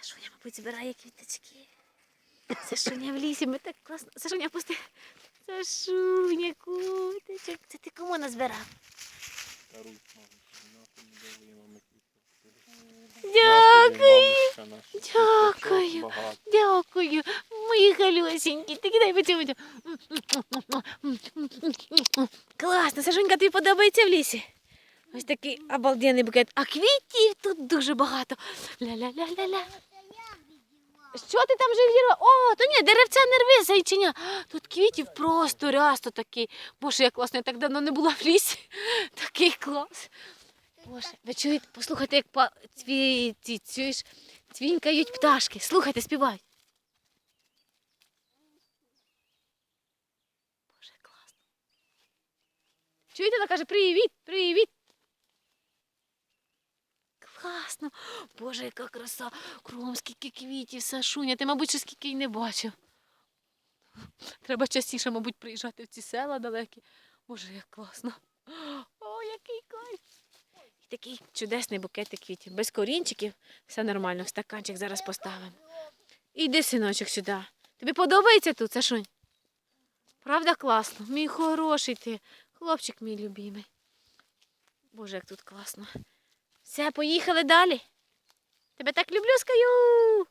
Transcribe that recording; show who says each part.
Speaker 1: Сашуня, мабуть, збирає квіточки. Сашуня в лісі, ми так класно. Сашуня, пусти. Сашуня, куточок. Це ти кому назбирав? Дякую.
Speaker 2: Дякую.
Speaker 1: Дякую. Мої халюсінькі. Ти кидай поцілуйте. Класно, Сашунька, тобі подобається в лісі? Ось такий обалденний букет. А квітів тут дуже багато. Ля-ля-ля-ля-ля. Що ти там вже вірила? О, то ні, деревця не рви, зайчиня. Тут квітів просто рясто такий. Боже, як класно, я так давно не була в лісі. Такий клас. Боже, ви чуєте, послухайте, як па... цві... ці, чуєш, цвінькають пташки. Слухайте, співають. Боже, класно. Чуєте, вона каже, привіт, привіт. Класно. Боже, яка краса. Кругом скільки квітів, Сашуня. Ти, мабуть, ще скільки й не бачив. Треба частіше, мабуть, приїжджати в ці села далекі. Боже, як класно. О, який кайф. І такий чудесний букетик квітів. Без корінчиків. Все нормально, в стаканчик зараз поставимо. Іди, синочок, сюди. Тобі подобається тут, Сашунь? Правда класно? Мій хороший ти. Хлопчик мій любимий. Боже, як тут класно. Все, поїхали далі. Тебе так люблю, скаю.